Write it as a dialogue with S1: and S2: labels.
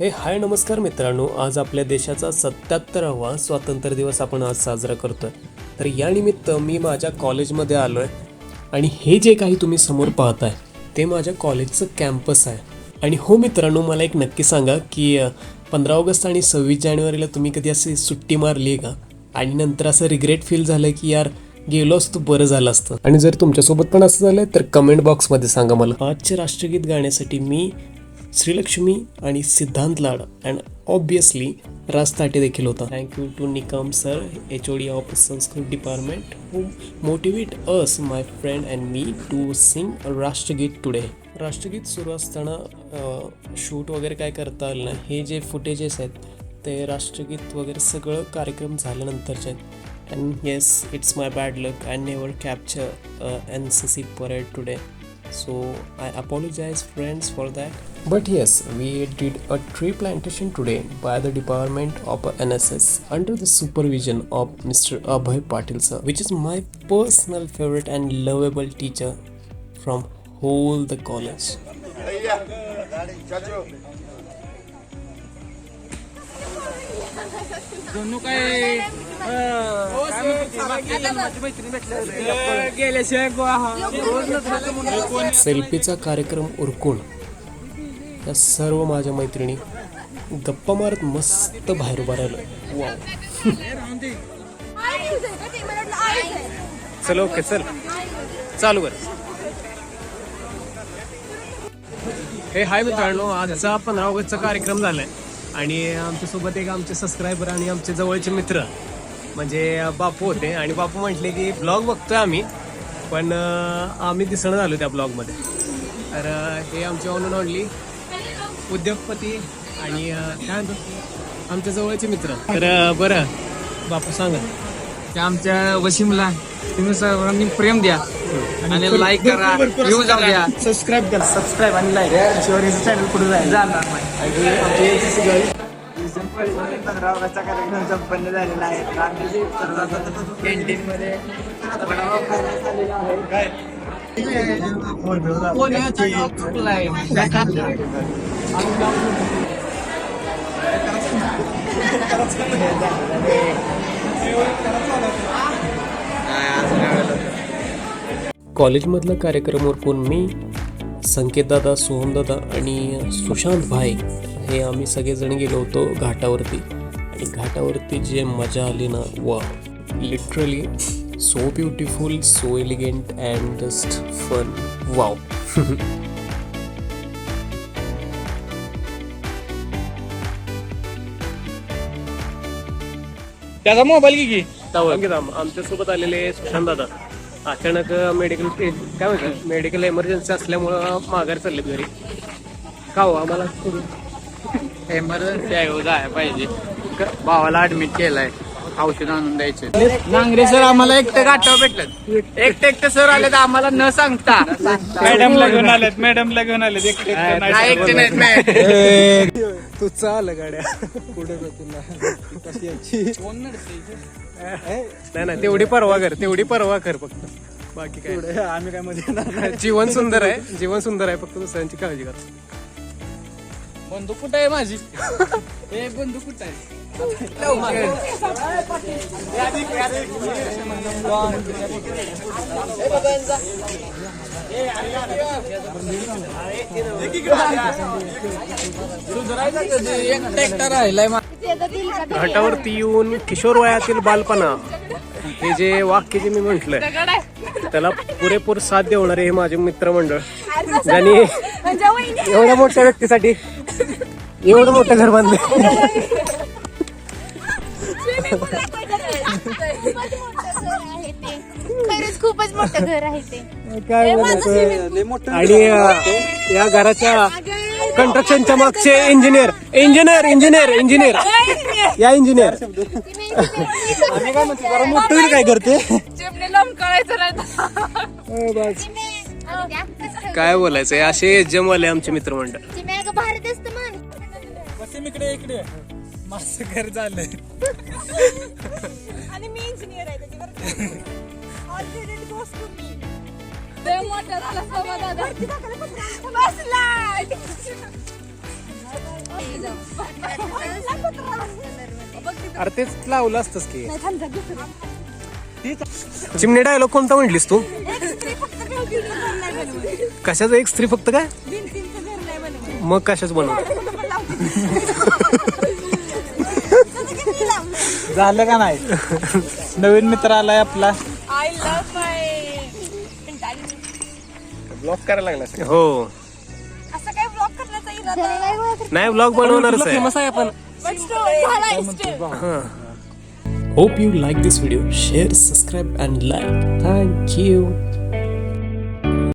S1: हे हाय नमस्कार मित्रांनो आज आपल्या देशाचा सत्याहत्तरावा स्वातंत्र्य दिवस आपण आज साजरा करतोय. तर यानिमित्त मी माझ्या कॉलेजमध्ये आलो आहे आणि हे जे काही तुम्ही समोर पाहताय ते माझ्या कॉलेजचं कॅम्पस आहे. आणि हो मित्रांनो मला एक नक्की सांगा की पंधरा ऑगस्ट आणि सव्वीस जानेवारीला तुम्ही कधी अशी सुट्टी मारली आहे का? आणि नंतर असं रिग्रेट फील झालं की यार गेलो असतो बरं झालं असतं. आणि जर तुमच्यासोबत पण असं झालंय तर कमेंट बॉक्समध्ये सांगा मला. आजचे राष्ट्रगीत गाण्यासाठी मी श्रीलक्ष्मी आणि सिद्धांत लाड अँड ऑब्विसली राज ताटे देखील होता. Thank you to Nikam sir H O D of Sanskrit department who motivate us my friend and me to sing राष्ट्रगीत टुडे राष्ट्रगीत सुरू असताना शूट वगैरे काय करता आलं ना हे जे फुटेजेस आहेत ते राष्ट्रगीत वगैरे सगळं कार्यक्रम झाल्यानंतरचे आहेत. And yes it's my bad luck I never capture N C C parade today so I apologize friends for that But yes, we did a tree plantation today by the Department of NSS under the supervision of Mr. Abhay Patil sir, which is my personal favorite and lovable teacher from whole the college.
S2: जणू काय गेल्याशिवाय गोवा रोज नसलं म्हणून कोण
S1: सेल्फीचा कार्यक्रम उरकून त्या सर्व माझ्या मैत्रिणी गप्पा मारत मस्त बाहेर उभा राहिलं. वा चल ओके चल. चालू कर. हे हाय मित्रांनो आजचा पंधरा ऑगस्टचा कार्यक्रम झालाय. आणि आमच्यासोबत एक आमचे सबस्क्रायबर आणि आमचे जवळचे मित्र म्हणजे बापू होते. आणि बापू म्हटले की ब्लॉग बघतोय आम्ही पण आम्ही दिसणं झालो त्या ब्लॉगमध्ये तर हे आमचे ऑन ऑनली उद्योगपती आणि काय म्हणतो आमच्या जवळचे मित्र. तर बरं बापू सांगा.
S2: त्या आमच्या वशिमला तुम्ही सर्वांनी प्रेम द्या आणि लाईक करा व्ह्यू जाऊ द्या.
S1: सबस्क्राईब करा. सबस्क्राईब आणि लाईक शिवाय याचं चॅनल पुढे जाईल?
S2: जाणार नाही
S1: आणि आमची NCC girl
S3: पंधरा ऑगस्टचा कार्यक्रम संपन्न झालेला आहे. आम्ही कॅन्टीन मध्ये
S1: कॉलेजमधला कार्यक्रम उरकून मी संकेतदादा सोहमदादा आणि सुशांत भाई हे आम्ही सगळेजण गेलो होतो घाटावरती. आणि घाटावरती जे मजा आली ना वा literally so beautiful so elegant and just fun wow
S2: त्याचा मोबाईल घे की
S1: आमच्यासोबत आलेले सुशांत दादा. अचानक मेडिकल काय म्हणतात मेडिकल एमर्जन्सी असल्यामुळं माघार चालले घरी. का हो आम्हाला?
S2: एमर्जन्सी आहे हो, जाय पाहिजे. भावाला ऍडमिट केलाय. औषध आणून द्यायचे. नांगरे सर आम्हाला एकटं गाठावर भेटलं. एकटे एकटे सर आले तर आम्हाला न सांगता.
S4: मॅडमला घेऊन आलेत मॅडमला घेऊन आलेत. एकटे एकटे नाही.
S2: नाहीत
S1: तू चाल गाड्या. पुढे नाही नाही तेवढी परवा कर तेवढी परवा कर फक्त. बाकी काय?
S4: आम्ही काय मध्ये
S1: जीवन सुंदर आहे जीवन सुंदर आहे फक्त दुसऱ्यांची काळजी कर.
S2: बंदूक कुठं आहे माझी? ए बंदूक कुठं आहे?
S1: घाटावरती येऊन किशोर वयातील बालपणा हे जे वाक्य जे मी म्हटलंय त्याला पुरेपूर साथ देणारे हे माझे मित्रमंडळ. ज्यांनी एवढ्या मोठ्या व्यक्तीसाठी एवढं मोठं घर बांधलं
S5: खरंच खूपच मोठं घर आहे ते
S1: काय
S5: हे.
S1: आणि अं, या घराच्या कंस्ट्रक्शनच्या मागचे इंजिनियर इंजिनियर इंजिनियर इंजिनियर या इंजिनियर मोठं काय करते
S5: चिमणी लोंबकळायचं नाही
S1: काय बोलायचं असे जमवाले आमचे मित्रमंडळ
S5: भारत असतं
S4: इकडे इकडे माझं घर झालंय
S5: आणि मी इंजिनियर आहे त्याच्यावर. मोठा झाला सव्वा दादा. बसला.
S1: अरे तेच लावलं असतंच की. चिमणी डायलॉग कोणता म्हटलीस तू? कशाचं एक स्त्री फक्त काय? मग कशाच बनव
S4: झालं का नाही? नवीन मित्र आलाय आपला.
S5: आय लव्ह माय
S1: ब्लॉग करायला लागला हो.
S5: असं काय ब्लॉक करण्याचा इरादा
S1: नाही ब्लॉग बनवणारच आहे.
S5: पण झाला इष्ट
S1: Hope you like this video. Share, subscribe, and like. Thank you.